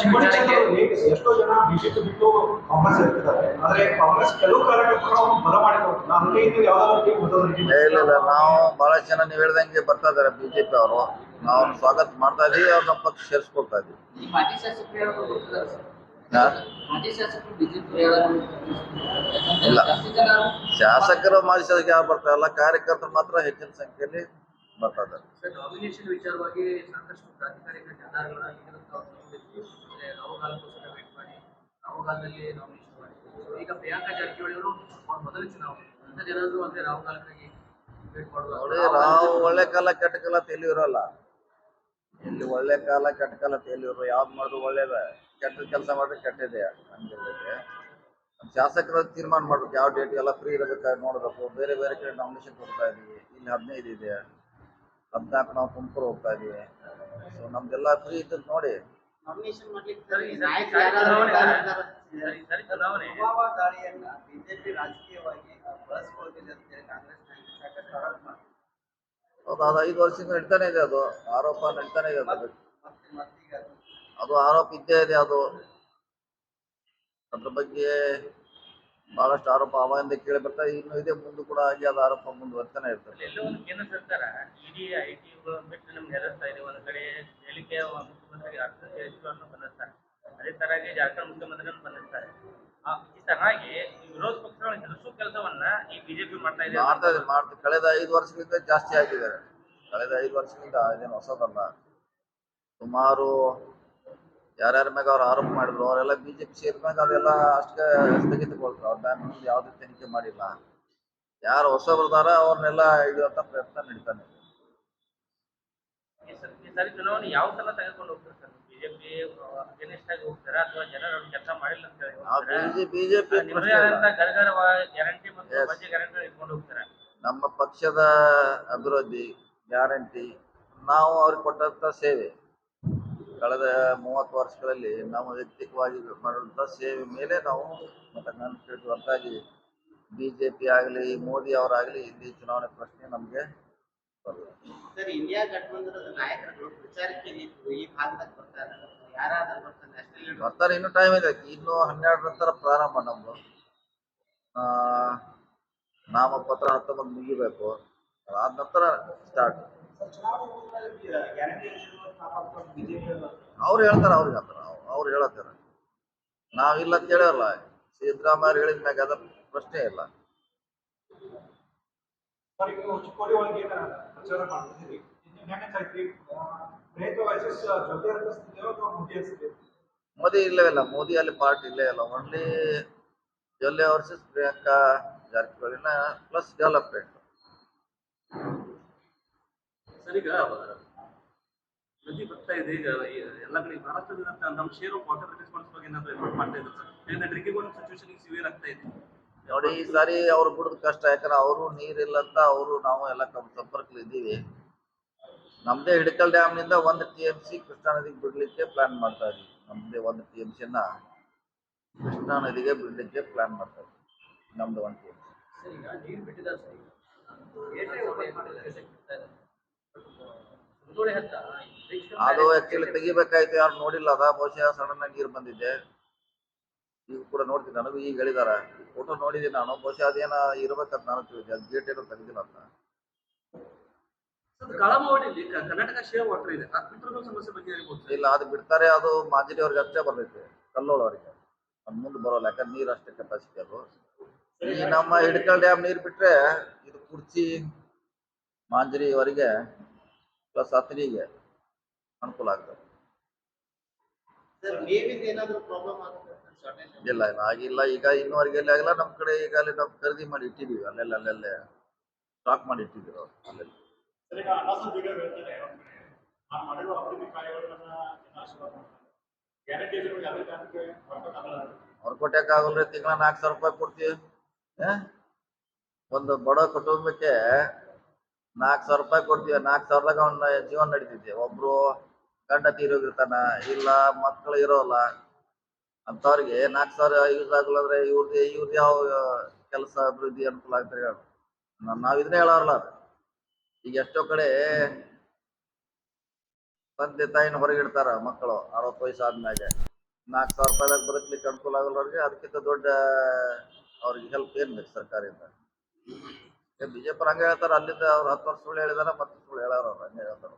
ಚಿಕ್ಕೋಡಿ ಕ್ಷೇತ್ರದಲ್ಲಿ ಎಷ್ಟೋ ಜನ ಬಿಜೆಪಿ ಬಿಟ್ಟು ಕಾಂಗ್ರೆಸ್ ಇರ್ತಿದ್ದಾರೆ. ಆದ್ರೆ ಕಾಂಗ್ರೆಸ್ ಕೆಲವು ಕಾರ್ಯಕರ್ತರು ಬಲ ಮಾಡಿಕೊಡ್ತಾರೆ ಹಂಗೆ ಇದು ಯಾವ್ದಾದ್ರು ಇಲ್ಲ ನಾವು ಬಹಳ ಜನ ನೀವು ಹೇಳ್ದಂಗೆ ಬರ್ತಾ ಇದಾರೆ ಬಿಜೆಪಿ ಅವರು. ನಾವು ಸ್ವಾಗತ ಮಾಡ್ತಾ ಇದೀವಿ ಅವ್ರ ನಮ್ಮ ಪಕ್ಷ ಸೇರಿಸ್ಕೊಳ್ತಾ ಇದೀವಿ ಶಾಸಕರು? ಮಾಜಿ ಶಾಸಕರು ಇಲ್ಲ. ಶಾಸಕರು ಮಾಜಿ ಶಾಸಕ ಯಾರು ಬರ್ತಾ ಇಲ್ಲ. ಕಾರ್ಯಕರ್ತರು ಮಾತ್ರ ಹೆಚ್ಚಿನ ಸಂಖ್ಯೆಯಲ್ಲಿ ಬರ್ತಾ ಇದ್ದಾರೆ. ವೇಟ್ ಮಾಡಿ ನಾಮಿನೇಷನ್ ಸೊ ಈಗ ಪ್ರಿಯಾಂಕಾ ಜಾರಕಿಹೊಳಿ ಅವರು ಅವ್ರ ಮೊದಲ ಚುನಾವಣೆ ಅಂದ್ರೆ ವೇಟ್ ನಾವು ಒಳ್ಳೆ ಕಾಲ ಕೆಟ್ಟ ಕಾಲ ತೇಲಿ ಇರೋಲ್ಲ ಇಲ್ಲಿ ಒಳ್ಳೆ ಕಾಲ ಕೆಟ್ಟ ಕಾಲ ತೇಲಿ ಇರೋ ಯಾವ್ದು ಮಾಡಿದ್ರು ಒಳ್ಳೇದ. ಕೆಟ್ಟ ಕೆಲಸ ಮಾಡಿದ್ರೆ ಕೆಟ್ಟಿದೆ ನಮ್ಗೆ ಶಾಸಕರ ಶಾಸಕರು ತೀರ್ಮಾನ ಮಾಡ್ಬೇಕು ಯಾವ ಡೇಟ್ ಎಲ್ಲ ಫ್ರೀ ಇರಬೇಕು ನೋಡಬೇಕು. ಬೇರೆ ಬೇರೆ ಕಡೆ ನಾಮಿನೇಷನ್ ಕೊಡ್ತಾ ಇದೀವಿ. ಇಲ್ಲಿ ಹದಿನೈದು ಇದೆ ಹದಿನಾಲ್ಕು ನಾವು ತುಮಕೂರು ಹೋಗ್ತಾ ಇದೀವಿ. ಸೊ ನಮ್ದೆಲ್ಲ ಫ್ರೀ ಇದ್ದದ್ದು ನೋಡಿ. ನಾಮಿನೇಷನ್ ಮಾಡ್ಲಿಕ್ಕೆ ಚುನಾವಣೆ. ದಾಳಿಯನ್ನ ಬಿಜೆಪಿ ರಾಜಕೀಯವಾಗಿ ಬಳಸ್ಕೊಳ್ತಿದೆ ಅಂತೇಳಿ ಕಾಂಗ್ರೆಸ್ ನಾಯಕರು ಸಾಕಷ್ಟು ಆರೋಪ ಮಾಡ್ತಾರೆ ಹೌದು ಅದು ಐದು ವರ್ಷದಿಂದ ನಡೀತಾನೆ ಇದೆ ಅದು. ಆರೋಪ ನಡೀತಾನೆ ಇದೆ ಅದು? ಅದು ಆರೋಪ ಇದ್ದೇ ಇದೆ ಅದು. ಅದ್ರ ಬಗ್ಗೆ ಬಹಳಷ್ಟು ಆರೋಪ ಅವಾಗಿಂದ ಕೇಳಿ ಬರ್ತಾ ಇನ್ನು ಇದೆ ಮುಂದೆ ಕೂಡ ಹಾಗೆ ಅದು ಆರೋಪ ಮುಂದುವರ್ತಾನೆ ಇರ್ತದೆ. ಎಲ್ಲೋ ಒಂದು ಕೇಂದ್ರ ಸರ್ಕಾರ ಇಡೀ ಐ ಟಿ ಬಿಟ್ಟು ನಮ್ಗೆ ನೆರಸ್ತಾ ಇದೆ ಒಂದು ಕಡೆ ಹೇಳಿಕೆ ಮುಖ್ಯಮಂತ್ರಿ ಅರ್ಥ ಬಂಧಿಸ್ತಾರೆ ಅದೇ ತರಹಾಗಿ ಜಾರ್ಖಂಡ್ ಮುಖ್ಯಮಂತ್ರಿಯನ್ನು ಬಂಧಿಸ್ತಾರೆ ಈ ತರಹಾಗಿ ಈ ವಿರೋಧ ಪಕ್ಷಗಳ ಹೆದರಿಸುವ ಕೆಲಸವನ್ನ ಈ ಬಿಜೆಪಿ ಮಾಡ್ತಾ ಇದೆ ಮಾಡ್ತಾ ಇದೆ ಮಾಡ್ತಾ ಕಳೆದ ಐದು ವರ್ಷಗಳಿಂದ ಜಾಸ್ತಿ ಆಗಿದ್ದಾರೆ. ಕಳೆದ ಐದು ವರ್ಷಗಳಿಂದ ಇದೇನು ಹೊಸದಲ್ಲ. ಸುಮಾರು ಯಾರ್ಯಾರ ಮ್ಯಾಗ ಅವ್ರು ಆರೋಪ ಮಾಡಿದ್ರು ಅವರೆಲ್ಲ ಬಿಜೆಪಿ ಸೇರಿದಾಗ ಅದೆಲ್ಲ ಅಷ್ಟೇ ಸ್ಥಗಿತಗೊಳ್ತಾರೆ ಅವ್ರ ಬ್ಯಾಂಕ್ ಮುಂದೆ ಯಾವುದೇ ತನಿಖೆ ಮಾಡಿಲ್ಲ. ಯಾರು ಹೊಸ ಬರ್ದಾರ ಅವ್ರನ್ನೆಲ್ಲ ಹಿಡಿಯುವಂತ ಪ್ರಯತ್ನ ನಡೀತಾನೆ. ನಮ್ಮ ಪಕ್ಷದ ಅಭಿವೃದ್ಧಿ ಗ್ಯಾರಂಟಿ ನಾವು ಅವ್ರಿಗೆ ಕೊಟ್ಟಂತ ಸೇವೆ. ಕಳೆದ ಮೂವತ್ತು ವರ್ಷಗಳಲ್ಲಿ ನಾವು ವೈಯಕ್ತಿಕವಾಗಿ ಮಾಡುವಂತ ಸೇವೆ ಮೇಲೆ ನಾವು ಮತ್ತೆ ನಾನು ಹೊರತಾಗಿ ಬಿ ಜೆ ಪಿ ಆಗಲಿ ಮೋದಿ ಅವರಾಗಲಿ ಇಲ್ಲಿ ಚುನಾವಣೆ ಪ್ರಶ್ನೆ ನಮಗೆ ಸರ್ ಇಂಡಿಯಾ ಗಠಬಂಧನದ ನಾಯಕರುಗಳು ಪ್ರಚಾರಕ್ಕೆ ನಿಂತು ಈ ಭಾಗದಾಗ ಬರ್ತಾರೆ ಯಾರಾದರೂ ಬರ್ತಾರೆ? ಅಷ್ಟೇ ಬರ್ತಾರೆ. ಇನ್ನೂ ಟೈಮ್ ಇದೆ ಇನ್ನು ಹನ್ನೆರಡು ನಂತರ ಪ್ರಾರಂಭ ನಮ್ಮದು ನಾಮಪತ್ರ ಹತ್ತೊಂಬತ್ತು ಮುಗಿಬೇಕು. ಅದಾದ ನಂತರ ಸ್ಟಾರ್ಟ್ ಬಿಜೆಪಿ ಅವ್ರು ಹೇಳ್ತಾರೆ ಅವ್ರಿಗೆ ಹೇಳ್ತಾರ ಅವ್ರು ಹೇಳತ್ತಾರ. ನಾವಿಲ್ಲ ಅಂತ ಹೇಳಲ್ಲ. ಸಿದ್ದರಾಮಯ್ಯ ಹೇಳಿದ ಮ್ಯಾಗ ಅದ ಪ್ರಶ್ನೆ ಇಲ್ಲ. ಮೋದಿ ಇಲ್ಲೇ ಇಲ್ಲ. ಮೋದಿ ಅಲ್ಲಿ ಪಾರ್ಟಿ ಇಲ್ಲೇ ಇಲ್ಲ. ಓನ್ಲಿ ಜೊಲ್ಲೆ ವರ್ಸಸ್ ಪ್ರಿಯಾಂಕಾ ಜಾರಕಿಹೊಳಿನ ಪ್ಲಸ್ ಡೆವಲಪ್ಮೆಂಟ್ ಸರ್ ಈಗ ನದಿ ಬರ್ತಾ ಇದೆ ಈಗ ಎಲ್ಲ ಕಡೆ ಮಹಾರಾಷ್ಟ್ರದಿಂದ ನಮ್ಮ ಶೇರು ವಾಟರ್ ರಿಲೀಸ್ ಬಗ್ಗೆ ಏನಾದ್ರು ಎಫರ್ಟ್ ಮಾಡ್ತಾ ಇದ್ದಾರೆ ಸರ್ ಯಾಕಂದ್ರೆ ಡ್ರಿಂಕಿಂಗ್ ವಾಟರ್ ಸಿಚುವೇಶನ್ ಸಿವಿಯರ್ ಆಗ್ತಾ ಇದೆ ನೋಡಿ ಈ ಸಾರಿ ಅವ್ರು ಬಿಡೋದು ಕಷ್ಟ ಯಾಕಂದ್ರೆ ಅವರು ನೀರಿಲ್ಲ ಅಂತ ಅವರು ನಾವು ಎಲ್ಲ ಕಂ- ಸಂಪರ್ಕದಲ್ಲಿ ಇದ್ದೀವಿ. ನಮ್ದೇ ಹಿಡಕಲ್ ಡ್ಯಾಮ್ನಿಂದ ಒಂದು ಟಿ ಎಂ ಸಿ ಕೃಷ್ಣಾ ನದಿಗೆ ಬಿಡಲಿಕ್ಕೆ ಪ್ಲಾನ್ ಮಾಡ್ತಾ ಇದೀವಿ. ನಮ್ದೇ ಒಂದು ಟಿ ಎಂ ಸಿನ ಕೃಷ್ಣಾ ನದಿಗೆ ಬಿಡ್ಲಿಕ್ಕೆ ಪ್ಲಾನ್ ಮಾಡ್ತಾ ಇದೀವಿ. ನಮ್ದು ಒಂದು ಟಿ ಎಂ ಸಿ ಸರ್ ಈಗ ನೀರು ಬಿಟ್ಟಿದ್ದಾರೆ ಸರ್ ಈಗ ಏಟೇ ಓಪನ್ ಮಾಡಿದ್ದಾರೆ ಬಿಡ್ತಾ ಇದ್ದಾರೆ ಸುತ್ತೋಡೆ ಹತ್ತ ವೀಕ್ಷಕರ ಅದು ಆಕ್ಚುಲಿ ತೆಗಿಬೇಕಾಯ್ತು ಯಾರು ನೋಡಿಲ್ಲ ಅದ ಬಹುಶಃ ಸಡನ್ ಆಗಿ ನೀರು ಬಂದಿದೆ ಈಗ ಕೂಡ ನೋಡ್ತೀನಿ ನನಗೂ ಈಗ ಹೇಳಿದಾರ. ಫೋಟೋ ನೋಡಿದ್ದೀನಿ ನಾನು ಬಹುಶಃ ಅದೇನ ಇರ್ಬೇಕಂತ ನಾನು ತಿಳಿದೆ ಅದು ಗೇಟ್ ಏನೋ ತೆಗ್ದಿಲ್ಲ ಅಂತ. ಕರ್ನಾಟಕ ಶೇರ್ ವಾಟರ್ ಇದೆ. ಆ ಬಿಟ್ಟರು ಸಮಸ್ಯೆ ಬಗ್ಗೆ ಇಲ್ಲ ಅದು ಬಿಡ್ತಾರೆ ಅದು ಮಾಜರಿ ಅವ್ರಿಗೆ ಅಷ್ಟೇ ಬರ್ತೈತೆ ಕಲ್ಲೋಳವರಿಗೆ ಅದು ಮುಂದೆ ಬರೋಲ್ಲ ಯಾಕಂದ್ರೆ ನೀರು ಅಷ್ಟೇ ಕೆಪಾಸಿಟಿ ಅದು. ಈ ನಮ್ಮ ಹಿಡ್ಕಲ್ ಡ್ಯಾಮ್ ನೀರು ಬಿಟ್ರೆ ಇದು ಕುರ್ಚಿ ಮಾಂಜರಿವರೆಗೆ ಪ್ಲಸ್ ಹತ್ತನಿಗೆ ಅನುಕೂಲ ಆಗ್ತದೆ. ಇಲ್ಲ ಇಲ್ಲ ಆಗಿಲ್ಲ. ಈಗ ಇನ್ನೂವರೆಗೆ ಎಲ್ಲಿ ಆಗಿಲ್ಲ. ನಮ್ಮ ಕಡೆ ಈಗ ಅಲ್ಲಿ ನಾವು ಖರೀದಿ ಮಾಡಿ ಇಟ್ಟಿದ್ದೀವಿ. ಅಲ್ಲೆಲ್ಲ ಅಲ್ಲೆಲ್ಲೇ ಸ್ಟಾಕ್ ಮಾಡಿ ಇಟ್ಟಿದ್ದೀವಿ ಅವ್ರು. ಅಲ್ಲೆಲ್ಲ. ಕೊಟ್ಟಕ್ಕೆ ಆಗಲ್ರಿ ತಿಂಗಳ ನಾಲ್ಕು ಸಾವಿರ ರೂಪಾಯಿ ಕೊಡ್ತೀವಿ? ಒಂದು ಬಡ ಕುಟುಂಬಕ್ಕೆ ನಾಲ್ಕು ಸಾವಿರ ರೂಪಾಯಿ ಕೊಡ್ತೀವಿ, ನಾಲ್ಕು ಸಾವಿರದಾಗ ಅವ್ನ ಜೀವನ ನಡೀತಿದ್ದೆ ಒಬ್ರು ಗಂಡ ತೀರೋಗಿರ್ತಾನ, ಇಲ್ಲ ಮಕ್ಕಳು ಇರೋಲ್ಲ, ಅಂಥವ್ರಿಗೆ ನಾಲ್ಕು ಸಾವಿರ ಯೂಸ್ ಆಗಲ್ಲ ಅಂದ್ರೆ ಇವ್ರದ್ದು ಇವ್ರದ್ದು ಯಾವ ಕೆಲಸ ಅಭಿವೃದ್ಧಿ ಅನುಕೂಲ ಆಗ್ತಾರೆ ಹೇಳು. ನಾವು ಇದನ್ನೇ ಹೇಳೋರಲ್ಲ ಅದು. ಈಗ ಎಷ್ಟೋ ಕಡೆ ತಂದೆ ತಾಯಿನ ಹೊರಗಿಡ್ತಾರ ಮಕ್ಕಳು, ಅರವತ್ತು ವಯಸ್ಸು ಆದ್ಮೇಲೆ. ನಾಲ್ಕು ಸಾವಿರ ರೂಪಾಯಿದಾಗ ಬದುಕಲಿಕ್ಕೆ ಅನುಕೂಲ ಆಗಲ್ಲ ಅವ್ರಿಗೆ ಅದಕ್ಕಿಂತ ದೊಡ್ಡ ಅವ್ರಿಗೆ ಹೆಲ್ಪ್ ಏನ್ ಬೇಕು ಸರ್ಕಾರದಿಂದ? ಬಿಜೆಪಿ ಹಂಗೆ ಹೇಳ್ತಾರ ಅಲ್ಲಿಂದ ಅವ್ರು ಹತ್ತು ವರ್ಷ ಸುಳ್ಳು ಹೇಳಿದಾರ ಮತ್ತೆ ಸುಳ್ಳು ಅವ್ರು ಹಂಗೆ ಹೇಳ್ತಾರ.